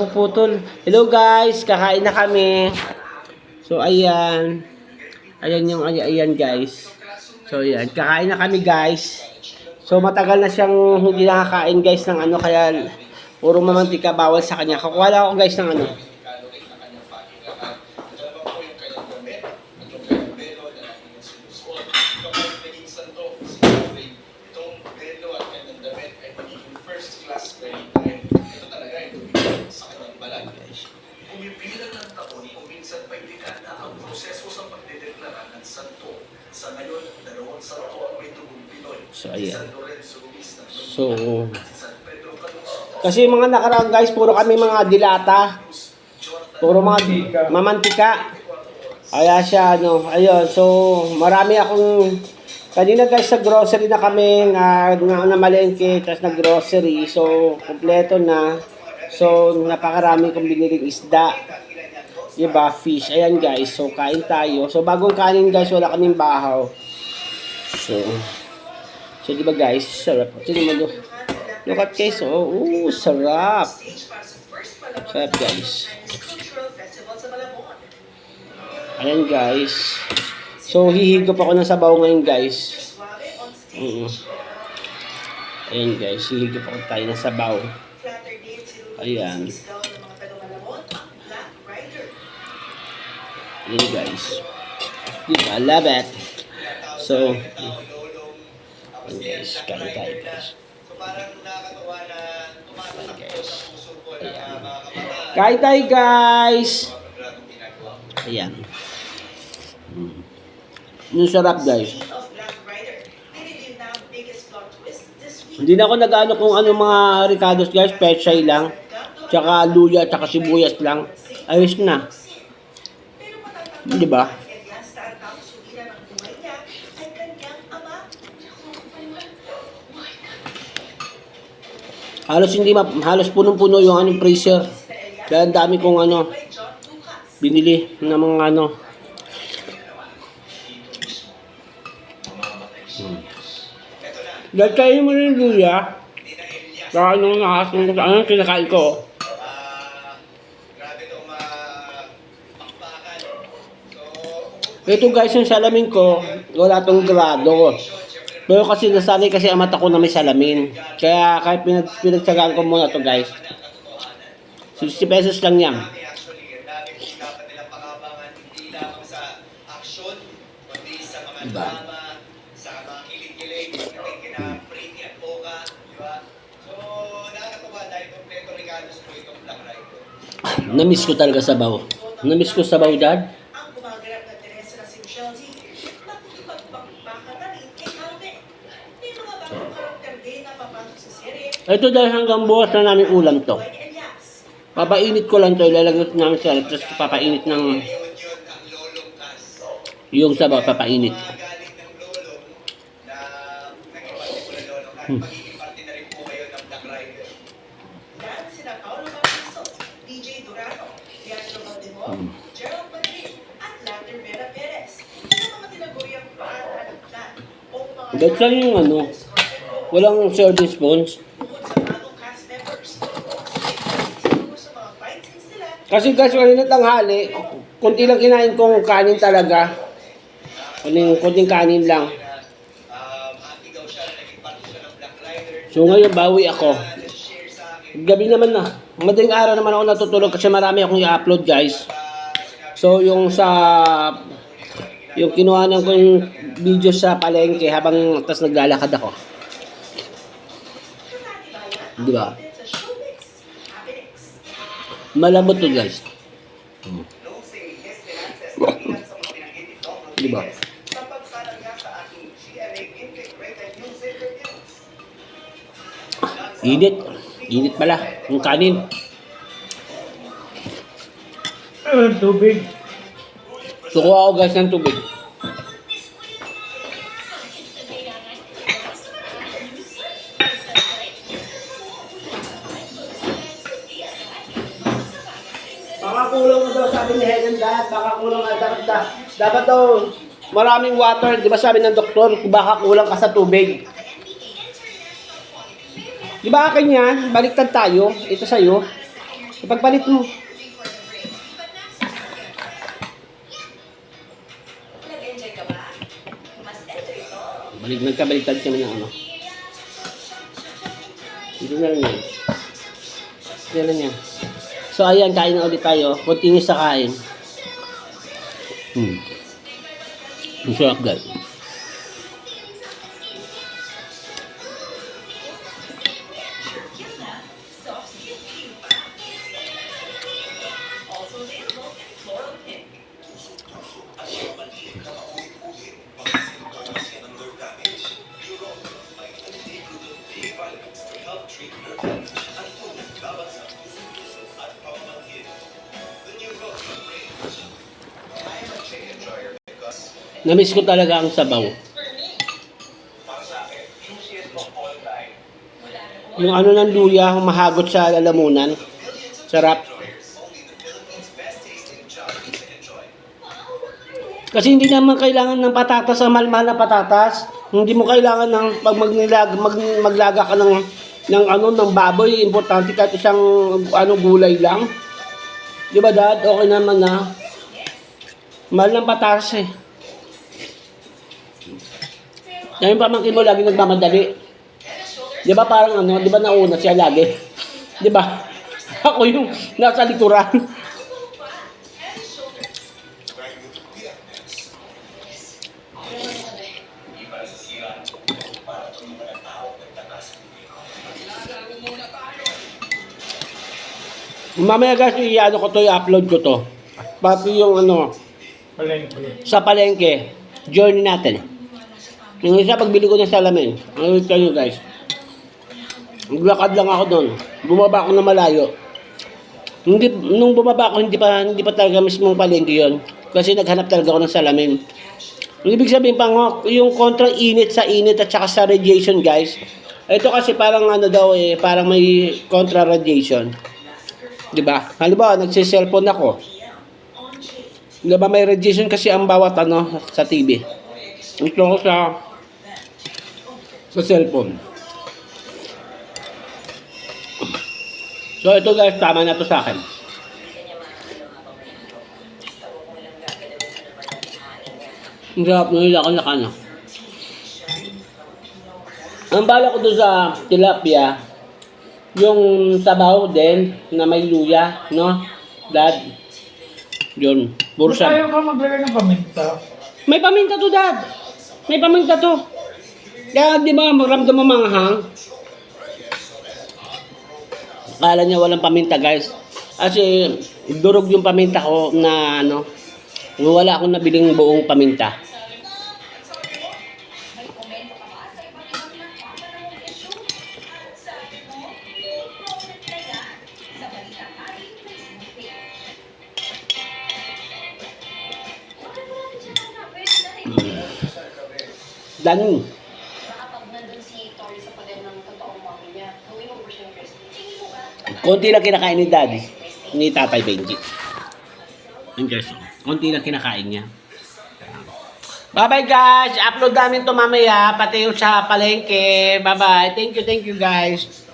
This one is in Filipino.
Puputol. Hello guys, kakain na kami. So ayan. Ayan yung ay- ayan guys. So ayan, kakain na kami guys. So matagal na siyang hindi nakakain guys ng ano kaya puro mamantika bawal sa kanya. Kukuha lang ako guys ng ano. Pumipilang ng taon o minsan pa'y dekada ang proseso sa pagdedeklara ng santo. Sa ngayon, dalawang santo ang may tugong Pinoy. So, Si ayan. San Lorenzo Luis ng So, si San Pedro Calixto, kasi mga nakaraan guys, puro kami mga dilata. Puro mga mamantika. Kaya siya, ano, ayun. So, marami akong, kanina guys, sa grocery na kami, na, na, na malengke, tapos na grocery. So, kompleto na. So, napakarami kong biniling isda. Diba, fish. Ayan guys, so kain tayo. So, bagong kanin guys, wala kaming bahaw. So, so diba guys, sarap. Tingnan mo doon. Look at guys, oh, ooh, sarap. Sarap guys. Ayan guys. So, hihigop ako ng sabaw ngayon guys. Mm Ayan guys, hihigop ako tayo ng sabaw. Ayan. Ayan guys. Diba, love it. So, ayan guys, kain tayo guys. Ayan guys. Ayan. Kain tayo guys. Ayan. Mm. Yung sarap guys. Hindi na ako nag-ano kung ano mga ricados guys, pechay lang. Tsaka luya, tsaka sibuyas lang. Ayos na. Di ba? Halos hindi ma halos punong-puno yung anong freezer. Kaya ang dami kong ano binili ng mga ano. Hmm. Dahil kayo mo yung luya. Saka nung nakasunod sa ano kinakain ko. Ito guys, yung salamin ko, wala tong grado. Pero kasi nasanay kasi ang mata ko na may salamin. Kaya kahit pinag pinagtsagaan ko muna to guys. 60 pesos lang yan. Diba? Rider. Namiss ko talaga sabaw. Namiss ko sabaw dad. ang gumaganap na Teresa na si Michelle Z, nakikipagbakbaka na rin kay Calvin. May mga bagong karakter din na papasok sa serye. Ito dahil hanggang bukas na namin ulam to. Papainit ko lang to, ilalagay ko namin sa tapos papainit ng yung sabaw, papainit. Hmm. magiging parte na rin po ngayon ng Black Kasi guys, kanina tanghali, kunti lang kinain kong kanin talaga. Kunting, kunting kanin lang. So ngayon, bawi ako. Gabi naman na. Madaling araw naman ako natutulog kasi marami akong i-upload guys. So yung sa yung kinuha ng ko yung video sa palengke habang tas naglalakad ako. Di ba? Aking GMA Integrated News Interviews. Init. Init pala. Yung kanin. tubig. Tukuha ako guys ng tubig. Sabi ni Helen lahat. Baka kulang na dapat, dapat daw maraming water. Di ba sabi ng doktor, baka kulang ka sa tubig. Di ba akin yan? Baliktad tayo. Ito sa'yo. Ipagpalit mo. Balik, nagkabaliktad kami ng ano. Dito na lang yan. Dito lang yan. So, ayan, kain na ulit tayo. Continue sa kain. Hmm. Ang sarap, guys. Namiss ko talaga ang sabaw. Yung ano ng luya, mahagot sa lalamunan. Sarap. Kasi hindi naman kailangan ng patatas ang malmal na patatas. Hindi mo kailangan ng pag magnilag, mag, maglaga ka ng ng ano ng baboy, importante kahit isang ano gulay lang. 'Di ba dad? Okay naman na. Mahal ng patatas eh. Yung pamangkin mo lagi nagmamadali. Di ba parang ano, di ba nauna siya lagi? Di ba? Ako yung nasa likuran. Mamaya guys, i-ano ko to, i-upload ko to. Pati yung ano, Palengke. sa palengke, journey natin. Yung isa, pagbili ko ng salamin. Ano kayo guys? Naglakad lang ako doon. Bumaba ako na malayo. Hindi, nung bumaba ako, hindi pa, hindi pa talaga mismong palengke yon Kasi naghanap talaga ako ng salamin. Ang ibig sabihin pa yung kontrang init sa init at saka sa radiation guys. Ito kasi parang ano daw eh, parang may contra radiation. 'Di ba? Halimbawa, nagsi-cellphone ako. 'Di ba may radiation kasi ang bawat ano sa TV. Ito sa sa cellphone. So ito guys, tama na to sa akin. Ang sarap na nilakan-lakan na. Ang bala ko doon sa tilapia, yung sabaw din na may luya, no? Dad. Yun. Puro Kung ayaw sa... ka maglagay ng paminta. May paminta to, Dad. May paminta to. Kaya di ba maramdam mo mga hang? Akala niya walang paminta, guys. Kasi durog yung paminta ko na ano, wala akong nabiling buong paminta. Dani. Konti lang kinakain ni Daddy. Ni Tatay Benji. Yun guys. oh. Konti lang kinakain niya. Bye-bye guys. Upload namin to mamaya. Pati yung sa palengke. Bye-bye. Thank you, thank you guys.